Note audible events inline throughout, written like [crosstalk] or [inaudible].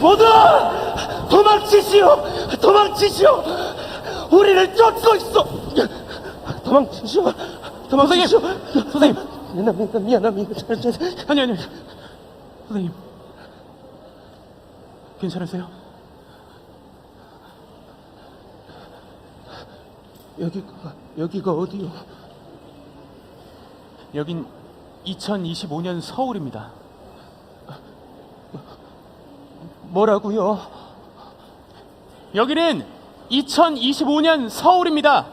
모두 도망치시오! 도망치시오! 우리를 쫓고 있어! 도망치시오! 도망치시오! 선생님! 미안합니다, 미안합니다. 아니, 아니, 아니. 선생님. 괜찮으세요? 여기가, 여기가 어디요? 여긴 2025년 서울입니다. 뭐라고요? 여기는 2025년 서울입니다.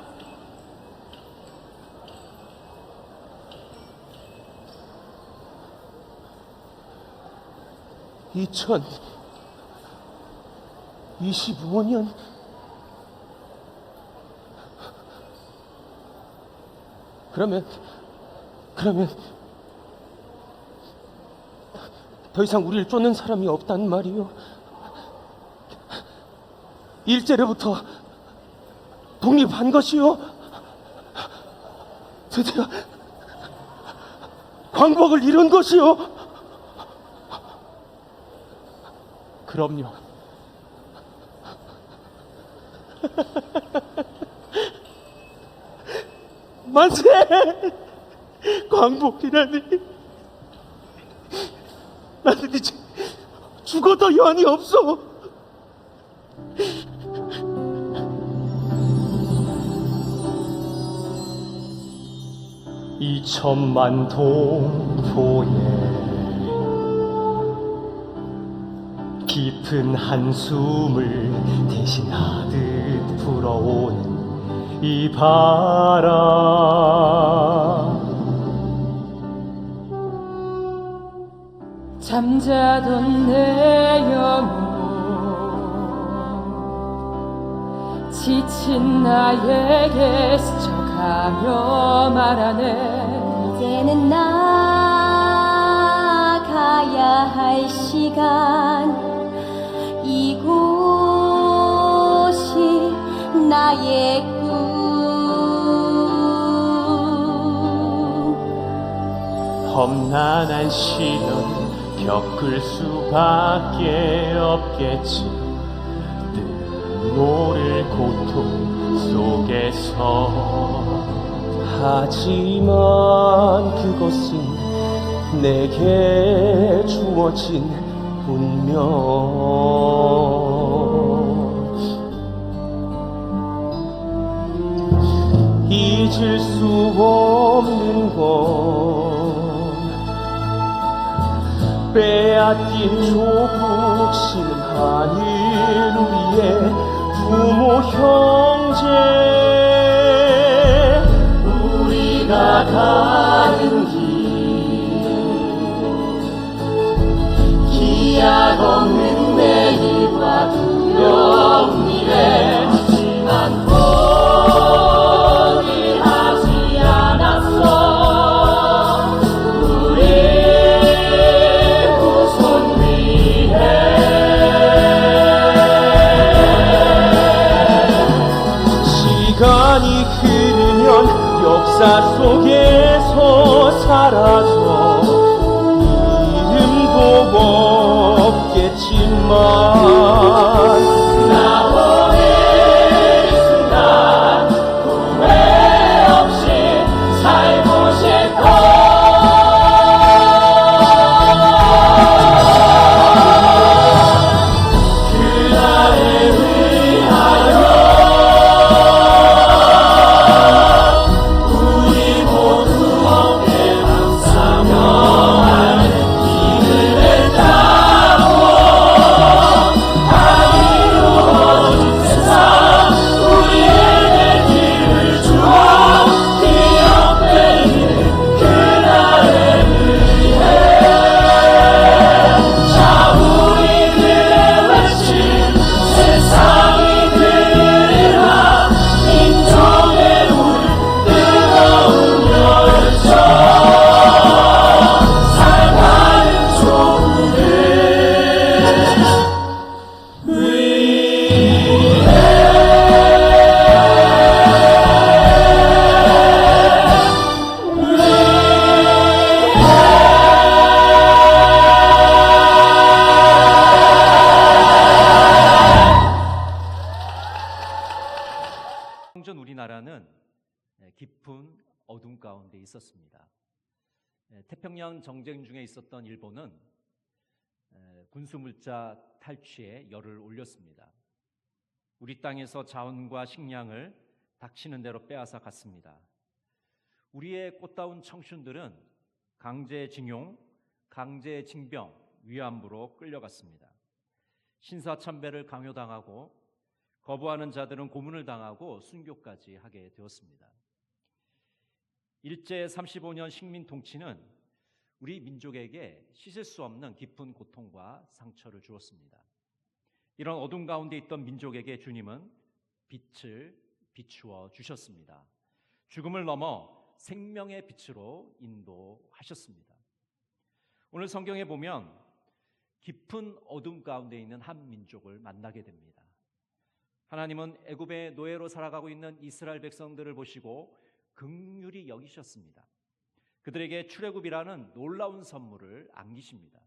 이천 25년 그러면 그러면 더 이상 우리를 쫓는 사람이 없단 말이요. 일제로부터 독립한 것이요. 드디어 광복을 이룬 것이요. 그럼요. [laughs] 만세! 광복이라니. 나는 이제 죽어도 여한이 없어. 이천만 동포의 깊은 한숨을 대신하듯 불어오는 이 바람. 잠자던 내 영혼 지친 나에게 스쳐가며 말하네 이제는 나가야 할 시간. 이곳이 나의 꿈. 험난한 시련 겪을 수밖에 없겠지. 뜻 모를 고통 속에서 하지만 그것은 내게 주어진 운명. 잊을 수 없는 건 빼앗긴 조국 신은 하늘 우리의 부모 형 우 역 군수물자 탈취에 열을 올렸습니다. 우리 땅에서 자원과 식량을 닥치는 대로 빼앗아 갔습니다. 우리의 꽃다운 청춘들은 강제징용, 강제징병, 위안부로 끌려갔습니다. 신사참배를 강요당하고 거부하는 자들은 고문을 당하고 순교까지 하게 되었습니다. 일제 35년 식민 통치는 우리 민족에게 씻을 수 없는 깊은 고통과 상처를 주었습니다. 이런 어둠 가운데 있던 민족에게 주님은 빛을 비추어 주셨습니다. 죽음을 넘어 생명의 빛으로 인도하셨습니다. 오늘 성경에 보면 깊은 어둠 가운데 있는 한 민족을 만나게 됩니다. 하나님은 애굽의 노예로 살아가고 있는 이스라엘 백성들을 보시고 극률이 여기셨습니다. 그들에게 출애굽이라는 놀라운 선물을 안기십니다.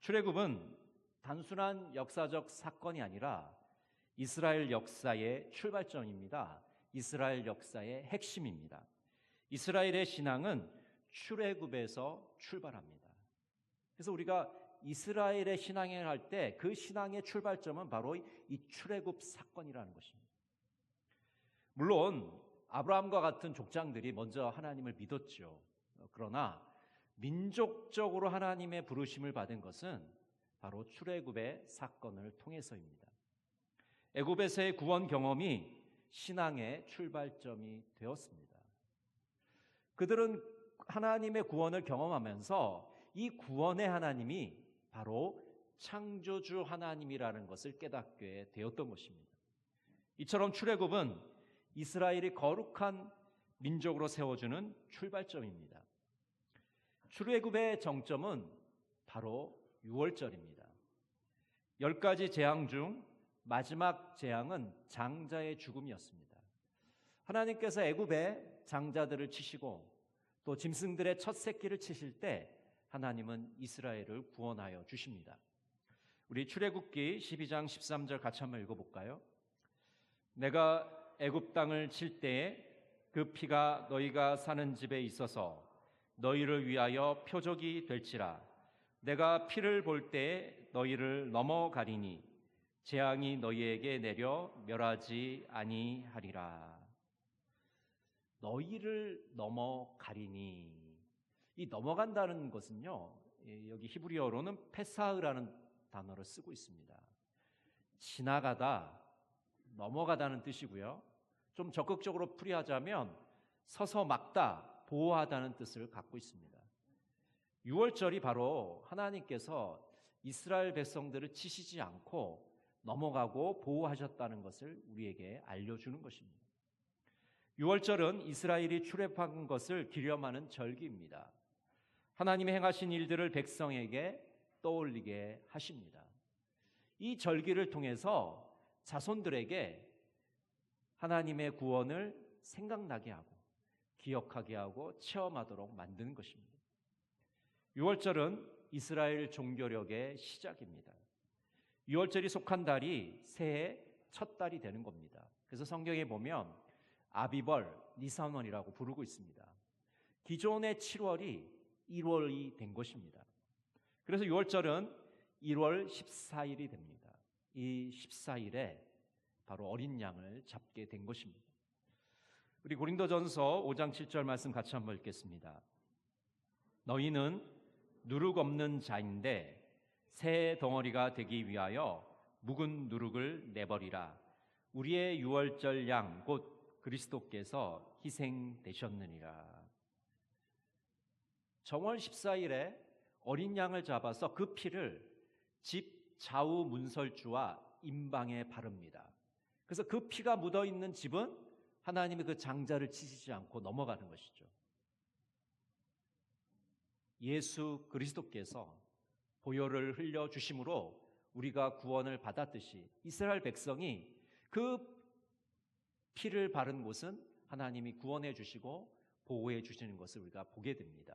출애굽은 단순한 역사적 사건이 아니라 이스라엘 역사의 출발점입니다. 이스라엘 역사의 핵심입니다. 이스라엘의 신앙은 출애굽에서 출발합니다. 그래서 우리가 이스라엘의 신앙을 할 때 그 신앙의 출발점은 바로 이 출애굽 사건이라는 것입니다. 물론 아브라함과 같은 족장들이 먼저 하나님을 믿었죠. 그러나 민족적으로 하나님의 부르심을 받은 것은 바로 출애굽의 사건을 통해서입니다. 애굽에서의 구원 경험이 신앙의 출발점이 되었습니다. 그들은 하나님의 구원을 경험하면서 이 구원의 하나님이 바로 창조주 하나님이라는 것을 깨닫게 되었던 것입니다. 이처럼 출애굽은 이스라엘이 거룩한 민족으로 세워주는 출발점입니다. 출애굽의 정점은 바로 6월절입니다. 열 가지 재앙 중 마지막 재앙은 장자의 죽음이었습니다. 하나님께서 애굽의 장자들을 치시고 또 짐승들의 첫 새끼를 치실 때 하나님은 이스라엘을 구원하여 주십니다. 우리 출애굽기 12장 13절 같이 한번 읽어볼까요? 내가 애굽 땅을 칠 때에 그 피가 너희가 사는 집에 있어서 너희를 위하여 표적이 될지라. 내가 피를 볼 때에 너희를 넘어가리니 재앙이 너희에게 내려 멸하지 아니하리라. 너희를 넘어가리니. 이 넘어간다는 것은요 예, 여기 히브리어로는 페사흐라는 단어를 쓰고 있습니다. 지나가다 넘어가다는 뜻이고요. 좀 적극적으로 풀이하자면 서서 막다, 보호하다는 뜻을 갖고 있습니다. 6월절이 바로 하나님께서 이스라엘 백성들을 치시지 않고 넘어가고 보호하셨다는 것을 우리에게 알려주는 것입니다. 6월절은 이스라엘이 출애굽한 것을 기념하는 절기입니다. 하나님의 행하신 일들을 백성에게 떠올리게 하십니다. 이 절기를 통해서 자손들에게 하나님의 구원을 생각나게 하고 기억하게 하고 체험하도록 만드는 것입니다. 6월절은 이스라엘 종교력의 시작입니다. 6월절이 속한 달이 새해 첫 달이 되는 겁니다. 그래서 성경에 보면 아비벌, 니산원이라고 부르고 있습니다. 기존의 7월이 1월이 된 것입니다. 그래서 6월절은 1월 14일이 됩니다. 이 14일에 바로 어린 양을 잡게 된 것입니다. 우리 고린도전서 5장 7절 말씀 같이 한번 읽겠습니다. 너희는 누룩 없는 자인데 새 덩어리가 되기 위하여 묵은 누룩을 내버리라. 우리의 유월절 양 곧 그리스도께서 희생되셨느니라. 정월 14일에 어린 양을 잡아서 그 피를 집 좌우 문설주와 임방에 바릅니다. 그래서 그 피가 묻어 있는 집은 하나님의 그 장자를 치시지 않고 넘어가는 것이죠. 예수 그리스도께서 보혈을 흘려 주심으로 우리가 구원을 받았듯이 이스라엘 백성이 그 피를 바른 곳은 하나님이 구원해 주시고 보호해 주시는 것을 우리가 보게 됩니다.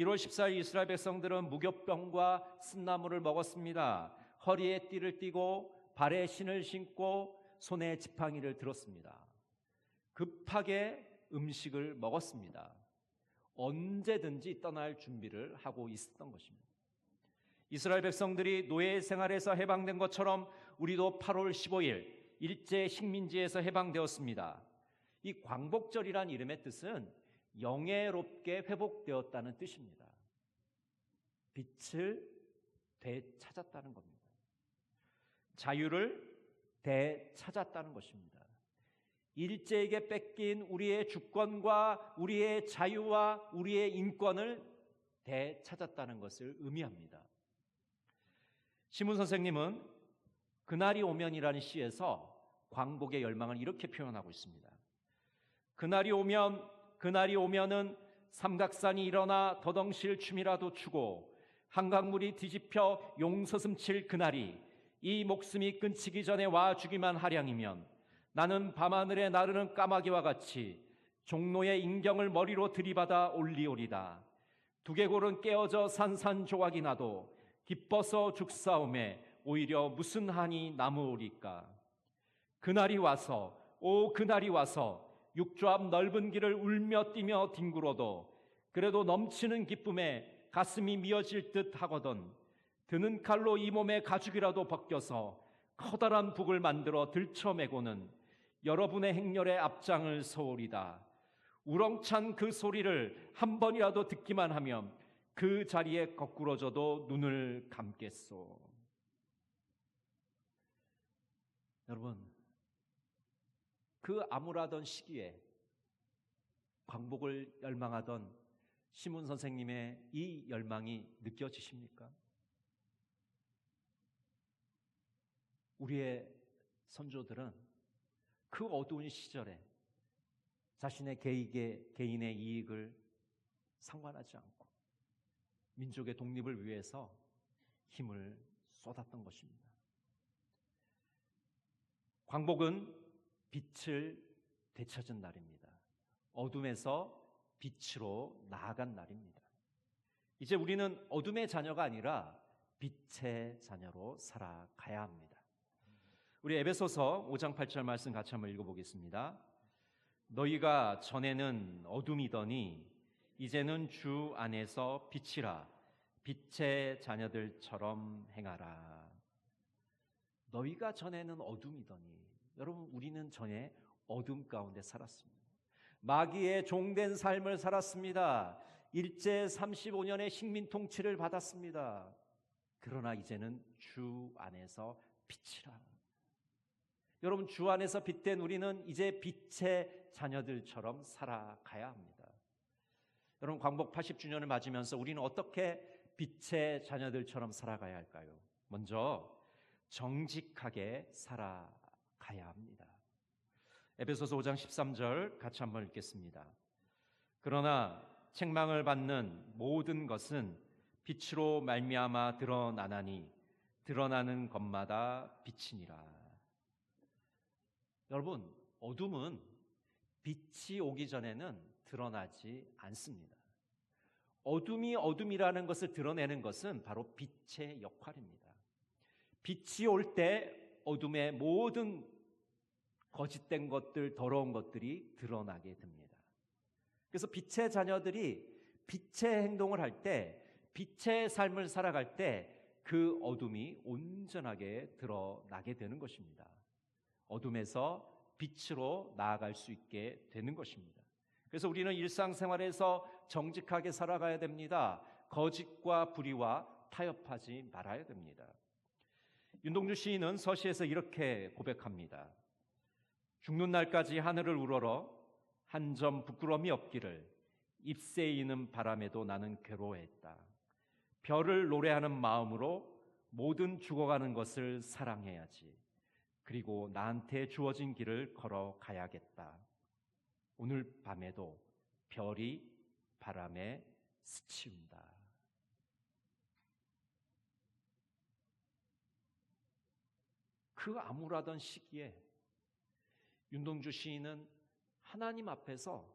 1월 14일 이스라엘 백성들은 무교병과 쓴나물을 먹었습니다. 허리에 띠를 띠고 발에 신을 신고 손에 지팡이를 들었습니다. 급하게 음식을 먹었습니다. 언제든지 떠날 준비를 하고 있었던 것입니다. 이스라엘 백성들이 노예 생활에서 해방된 것처럼 우리도 8월 15일 일제 식민지에서 해방되었습니다. 이 광복절이란 이름의 뜻은 영예롭게 회복되었다는 뜻입니다. 빛을 되찾았다는 겁니다. 자유를 되찾았다는 것입니다. 일제에게 뺏긴 우리의 주권과 우리의 자유와 우리의 인권을 되찾았다는 것을 의미합니다. 시문 선생님은 그날이 오면이라는 시에서 광복의 열망을 이렇게 표현하고 있습니다. 그날이 오면 그날이 오면은 삼각산이 일어나 더덩실 춤이라도 추고 한강물이 뒤집혀 용서슴칠 그날이 이 목숨이 끊치기 전에 와 주기만 하량이면 나는 밤하늘에 나르는 까마귀와 같이 종로의 인경을 머리로 들이받아 올리오리다. 두개골은 깨어져 산산조각이 나도 기뻐서 죽사움에 오히려 무슨 한이 남으오리까. 그날이 와서 오 그날이 와서 육조 앞 넓은 길을 울며 뛰며 뒹굴어도 그래도 넘치는 기쁨에 가슴이 미어질 듯 하거든 드는 칼로 이 몸의 가죽이라도 벗겨서 커다란 북을 만들어 들쳐매고는 여러분의 행렬의 앞장을 서오리다. 우렁찬 그 소리를 한 번이라도 듣기만 하면 그 자리에 거꾸러져도 눈을 감겠소. 여러분, 그 암울하던 시기에 광복을 열망하던 시문 선생님의 이 열망이 느껴지십니까? 우리의 선조들은 그 어두운 시절에 자신의 개인의, 개인의 이익을 상관하지 않고 민족의 독립을 위해서 힘을 쏟았던 것입니다. 광복은 빛을 되찾은 날입니다. 어둠에서 빛으로 나아간 날입니다. 이제 우리는 어둠의 자녀가 아니라 빛의 자녀로 살아가야 합니다. 우리 에베소서 5장 8절 말씀 같이 한번 읽어보겠습니다. 너희가 전에는 어둠이더니 이제는 주 안에서 빛이라 빛의 자녀들처럼 행하라. 너희가 전에는 어둠이더니 여러분 우리는 전에 어둠 가운데 살았습니다. 마귀의 종된 삶을 살았습니다. 일제 35년의 식민 통치를 받았습니다. 그러나 이제는 주 안에서 빛이라. 여러분 주 안에서 빛된 우리는 이제 빛의 자녀들처럼 살아가야 합니다. 여러분 광복 80주년을 맞으면서 우리는 어떻게 빛의 자녀들처럼 살아가야 할까요? 먼저 정직하게 살아 가야 합니다. 에베소서 5장 13절 같이 한번 읽겠습니다. 그러나 책망을 받는 모든 것은 빛으로 말미암아 드러나나니 드러나는 것마다 빛이니라. 여러분, 어둠은 빛이 오기 전에는 드러나지 않습니다. 어둠이 어둠이라는 것을 드러내는 것은 바로 빛의 역할입니다. 빛이 올 때 어둠의 모든 거짓된 것들, 더러운 것들이 드러나게 됩니다. 그래서 빛의 자녀들이 빛의 행동을 할 때, 빛의 삶을 살아갈 때 그 어둠이 온전하게 드러나게 되는 것입니다. 어둠에서 빛으로 나아갈 수 있게 되는 것입니다. 그래서 우리는 일상생활에서 정직하게 살아가야 됩니다. 거짓과 불의와 타협하지 말아야 됩니다. 윤동주 시인은 서시에서 이렇게 고백합니다. 죽는 날까지 하늘을 우러러 한 점 부끄러움이 없기를 잎새이는 바람에도 나는 괴로워했다. 별을 노래하는 마음으로 모든 죽어가는 것을 사랑해야지. 그리고 나한테 주어진 길을 걸어가야겠다. 오늘 밤에도 별이 바람에 스치운다. 그 암울하던 시기에 윤동주 시인은 하나님 앞에서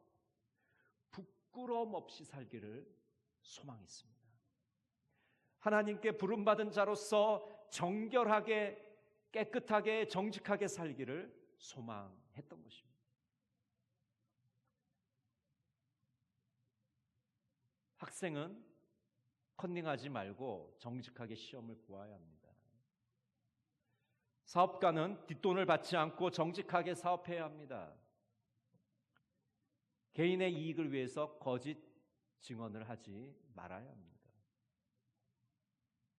부끄러움 없이 살기를 소망했습니다. 하나님께 부름받은 자로서 정결하게 깨끗하게 정직하게 살기를 소망했던 것입니다. 학생은 컨닝하지 말고 정직하게 시험을 보아야 합니다. 사업가는 뒷돈을 받지 않고 정직하게 사업해야 합니다. 개인의 이익을 위해서 거짓 증언을 하지 말아야 합니다.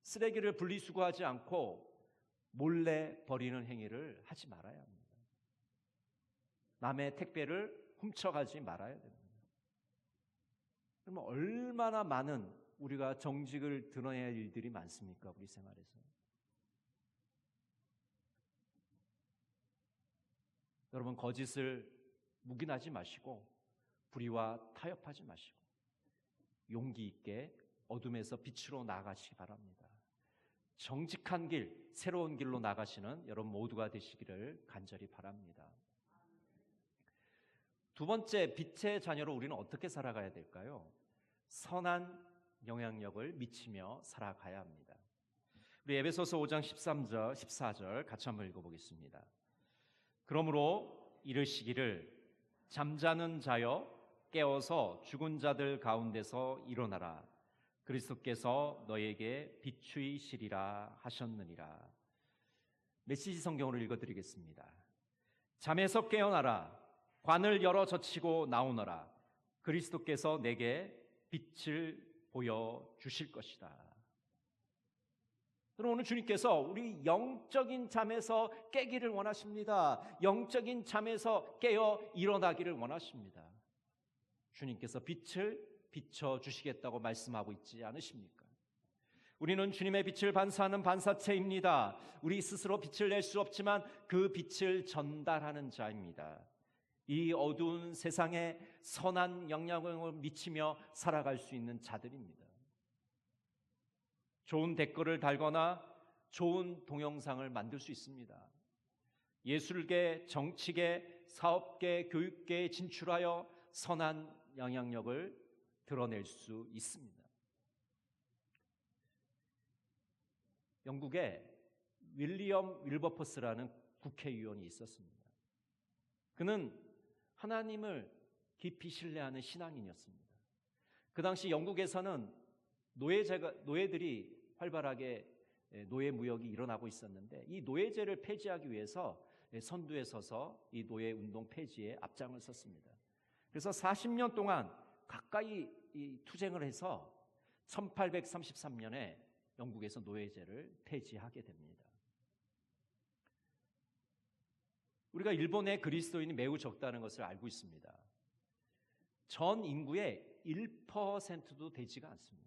쓰레기를 분리수거하지 않고 몰래 버리는 행위를 하지 말아야 합니다. 남의 택배를 훔쳐가지 말아야 됩니다. 그러면 얼마나 많은 우리가 정직을 드러내야 할 일들이 많습니까? 우리 생활에서. 여러분, 거짓을 묵인하지 마시고, 불의와 타협하지 마시고, 용기 있게 어둠에서 빛으로 나아가시기 바랍니다. 정직한 길, 새로운 길로 나가시는 여러분 모두가 되시기를 간절히 바랍니다. 두 번째, 빛의 자녀로 우리는 어떻게 살아가야 될까요? 선한 영향력을 미치며 살아가야 합니다. 우리 에베소서 5장 13절, 14절 같이 한번 읽어보겠습니다. 그러므로 이르시기를 잠자는 자여 깨어서 죽은 자들 가운데서 일어나라. 그리스도께서 너에게 비추이시리라 하셨느니라. 메시지 성경으로 읽어드리겠습니다. 잠에서 깨어나라. 관을 열어 젖히고 나오너라. 그리스도께서 내게 빛을 보여 주실 것이다. 여러분 오늘 주님께서 우리 영적인 잠에서 깨기를 원하십니다. 영적인 잠에서 깨어 일어나기를 원하십니다. 주님께서 빛을 비춰 주시겠다고 말씀하고 있지 않으십니까? 우리는 주님의 빛을 반사하는 반사체입니다. 우리 스스로 빛을 낼 수 없지만 그 빛을 전달하는 자입니다. 이 어두운 세상에 선한 영향을 미치며 살아갈 수 있는 자들입니다. 좋은 댓글을 달거나 좋은 동영상을 만들 수 있습니다. 예술계, 정치계, 사업계, 교육계에 진출하여 선한 영향력을 드러낼 수 있습니다. 영국에 윌리엄 윌버퍼스라는 국회의원이 있었습니다. 그는 하나님을 깊이 신뢰하는 신앙인이었습니다. 그 당시 영국에서는 노예제가, 노예들이 활발하게 노예 무역이 일어나고 있었는데 이 노예제를 폐지하기 위해서 선두에 서서 이 노예 운동 폐지에 앞장을 섰습니다. 그래서 40년 동안 가까이 투쟁을 해서 1833년에 영국에서 노예제를 폐지하게 됩니다. 우리가 일본의 그리스도인이 매우 적다는 것을 알고 있습니다. 전 인구의 1%도 되지가 않습니다.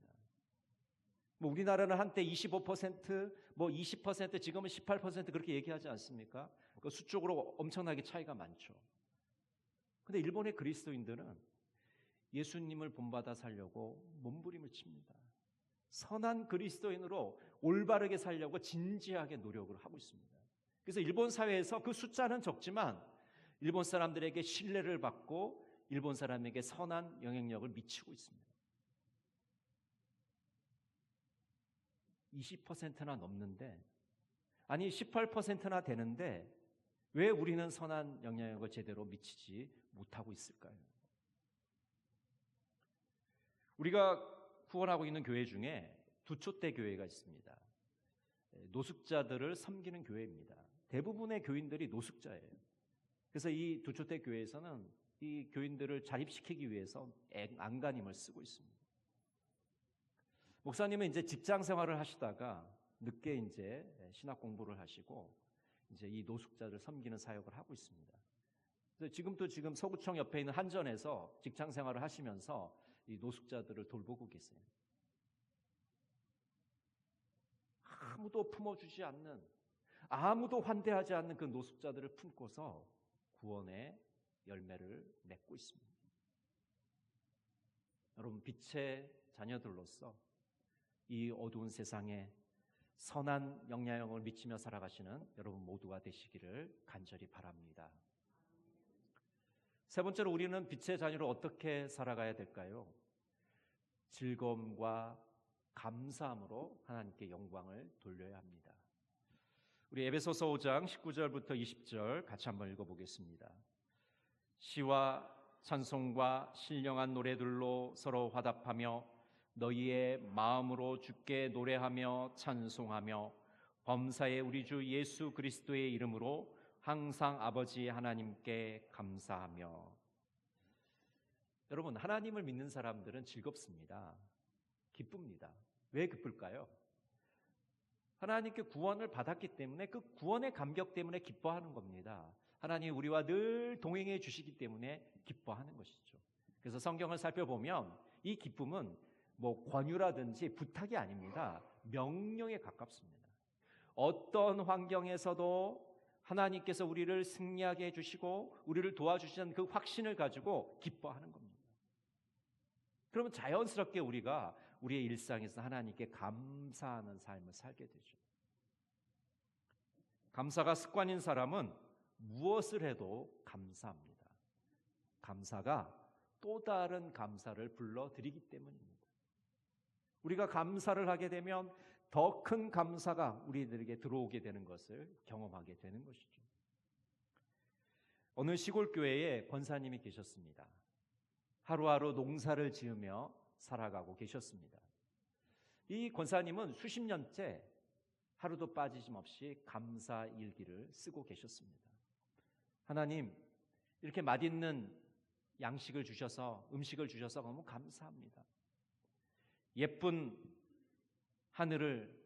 뭐 우리나라는 한때 25%, 뭐 20%, 지금은 18% 그렇게 얘기하지 않습니까? 그 수적으로 엄청나게 차이가 많죠. 근데 일본의 그리스도인들은 예수님을 본받아 살려고 몸부림을 칩니다. 선한 그리스도인으로 올바르게 살려고 진지하게 노력을 하고 있습니다. 그래서 일본 사회에서 그 숫자는 적지만 일본 사람들에게 신뢰를 받고 일본 사람에게 선한 영향력을 미치고 있습니다. 20%나 넘는데, 아니 18%나 되는데, 왜 우리는 선한 영향력을 제대로 미치지 못하고 있을까요? 우리가 구원하고 있는 교회 중에 두초대 교회가 있습니다. 노숙자들을 섬기는 교회입니다. 대부분의 교인들이 노숙자예요. 그래서 이 두초대 교회에서는 이 교인들을 자립시키기 위해서 안간힘을 쓰고 있습니다. 목사님은 이제 직장 생활을 하시다가 늦게 이제 신학 공부를 하시고 이제 이 노숙자를 섬기는 사역을 하고 있습니다. 지금도 지금 서구청 옆에 있는 한전에서 직장 생활을 하시면서 이 노숙자들을 돌보고 계세요. 아무도 품어주지 않는, 아무도 환대하지 않는 그 노숙자들을 품고서 구원의 열매를 맺고 있습니다. 여러분, 빛의 자녀들로서 이 어두운 세상에 선한 영향력을 미치며 살아가시는 여러분 모두가 되시기를 간절히 바랍니다. 세 번째로 우리는 빛의 자녀로 어떻게 살아가야 될까요? 즐거움과 감사함으로 하나님께 영광을 돌려야 합니다. 우리 에베소서 5장 19절부터 20절 같이 한번 읽어보겠습니다. 시와 찬송과 신령한 노래들로 서로 화답하며 너희의 마음으로 주께 노래하며 찬송하며 범사의 우리 주 예수 그리스도의 이름으로 항상 아버지 하나님께 감사하며 여러분 하나님을 믿는 사람들은 즐겁습니다. 기쁩니다. 왜 기쁠까요? 하나님께 구원을 받았기 때문에 그 구원의 감격 때문에 기뻐하는 겁니다. 하나님 우리와 늘 동행해 주시기 때문에 기뻐하는 것이죠. 그래서 성경을 살펴보면 이 기쁨은 뭐 권유라든지 부탁이 아닙니다. 명령에 가깝습니다. 어떤 환경에서도 하나님께서 우리를 승리하게 해주시고 우리를 도와주시는 그 확신을 가지고 기뻐하는 겁니다. 그러면 자연스럽게 우리가 우리의 일상에서 하나님께 감사하는 삶을 살게 되죠. 감사가 습관인 사람은 무엇을 해도 감사합니다. 감사가 또 다른 감사를 불러드리기 때문입니다. 우리가 감사를 하게 되면 더 큰 감사가 우리들에게 들어오게 되는 것을 경험하게 되는 것이죠. 어느 시골 교회에 권사님이 계셨습니다. 하루하루 농사를 지으며 살아가고 계셨습니다. 이 권사님은 수십 년째 하루도 빠지짐없이 감사 일기를 쓰고 계셨습니다. 하나님, 이렇게 맛있는 양식을 주셔서, 음식을 주셔서 너무 감사합니다. 예쁜 하늘을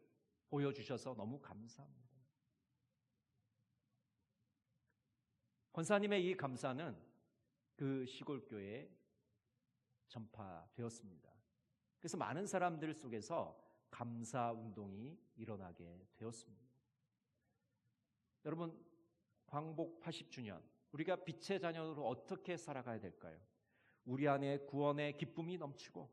보여주셔서 너무 감사합니다. 권사님의 이 감사는 그 시골교회에 전파되었습니다. 그래서 많은 사람들 속에서 감사 운동이 일어나게 되었습니다. 여러분, 광복 80주년, 우리가 빛의 자녀로 어떻게 살아가야 될까요? 우리 안에 구원의 기쁨이 넘치고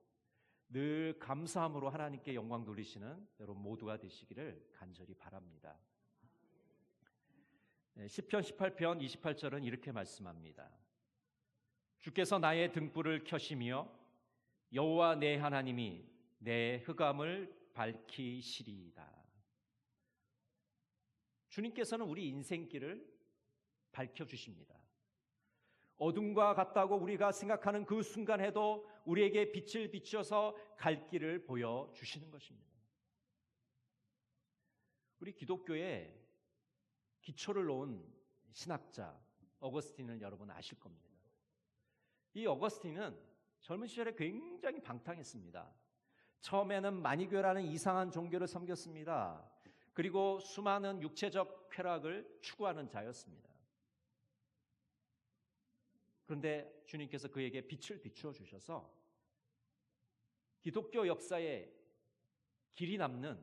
늘 감사함으로 하나님께 영광 돌리시는 여러분 모두가 되시기를 간절히 바랍니다. 네, 10편 18편 28절은 이렇게 말씀합니다. 주께서 나의 등불을 켜시며 여호와 내 하나님이 내 흑암을 밝히시리이다. 주님께서는 우리 인생길을 밝혀 주십니다. 어둠과 같다고 우리가 생각하는 그 순간에도 우리에게 빛을 비춰서 갈 길을 보여 주시는 것입니다. 우리 기독교에 기초를 놓은 신학자 어거스틴을 여러분 아실 겁니다. 이 어거스틴은 젊은 시절에 굉장히 방탕했습니다. 처음에는 마니교라는 이상한 종교를 섬겼습니다. 그리고 수많은 육체적 쾌락을 추구하는 자였습니다. 그런데 주님께서 그에게 빛을 비추어 주셔서 기독교 역사에 길이 남는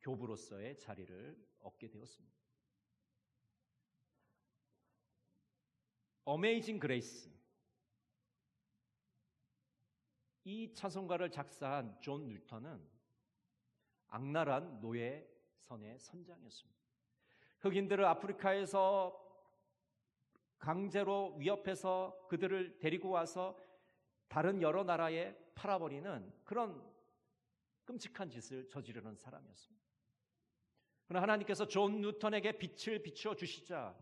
교부로서의 자리를 얻게 되었습니다. 어메이징 그레이스 이 찬송가를 작사한 존 뉴턴은 악랄한 노예 선의 선장이었습니다. 흑인들을 아프리카에서 강제로 위협해서 그들을 데리고 와서 다른 여러 나라에 팔아버리는 그런 끔찍한 짓을 저지르는 사람이었습니다. 그러나 하나님께서 존 뉴턴에게 빛을 비추어 주시자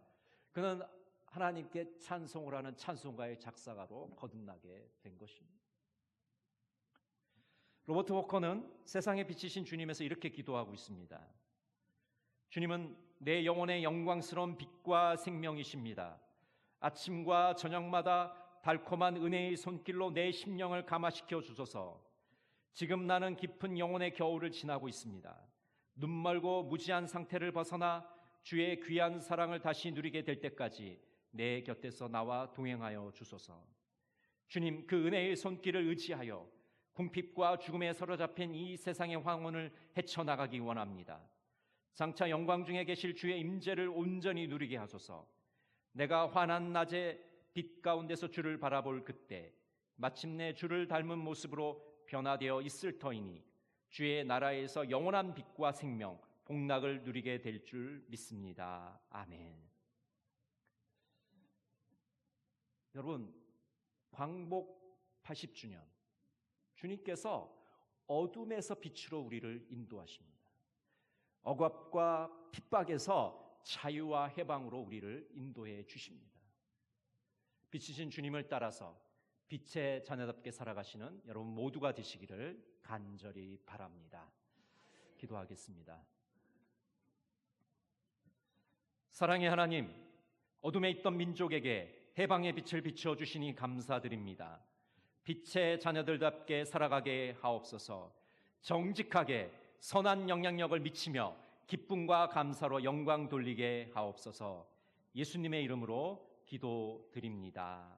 그는 하나님께 찬송을 하는 찬송가의 작사가로 거듭나게 된 것입니다. 로버트 워커는 세상에 비치신 주님에서 이렇게 기도하고 있습니다. 주님은 내 영혼의 영광스러운 빛과 생명이십니다. 아침과 저녁마다 달콤한 은혜의 손길로 내 심령을 감화시켜 주소서. 지금 나는 깊은 영혼의 겨울을 지나고 있습니다. 눈 멀고 무지한 상태를 벗어나 주의 귀한 사랑을 다시 누리게 될 때까지 내 곁에서 나와 동행하여 주소서. 주님, 그 은혜의 손길을 의지하여 궁핍과 죽음에 사로잡힌 이 세상의 황혼을 헤쳐나가기 원합니다. 장차 영광 중에 계실 주의 임재를 온전히 누리게 하소서. 내가 환한 낮에 빛 가운데서 주를 바라볼 그때 마침내 주를 닮은 모습으로 변화되어 있을 터이니 주의 나라에서 영원한 빛과 생명, 복락을 누리게 될 줄 믿습니다. 아멘. 여러분, 광복 80주년. 주님께서 어둠에서 빛으로 우리를 인도하십니다. 억압과 핍박에서 자유와 해방으로 우리를 인도해 주십니다. 빛이신 주님을 따라서 빛의 자녀답게 살아가시는 여러분 모두가 되시기를 간절히 바랍니다. 기도하겠습니다. 사랑의 하나님, 어둠에 있던 민족에게 해방의 빛을 비추어 주시니 감사드립니다. 빛의 자녀들답게 살아가게 하옵소서. 정직하게 선한 영향력을 미치며 기쁨과 감사로 영광 돌리게 하옵소서. 예수님의 이름으로 기도드립니다.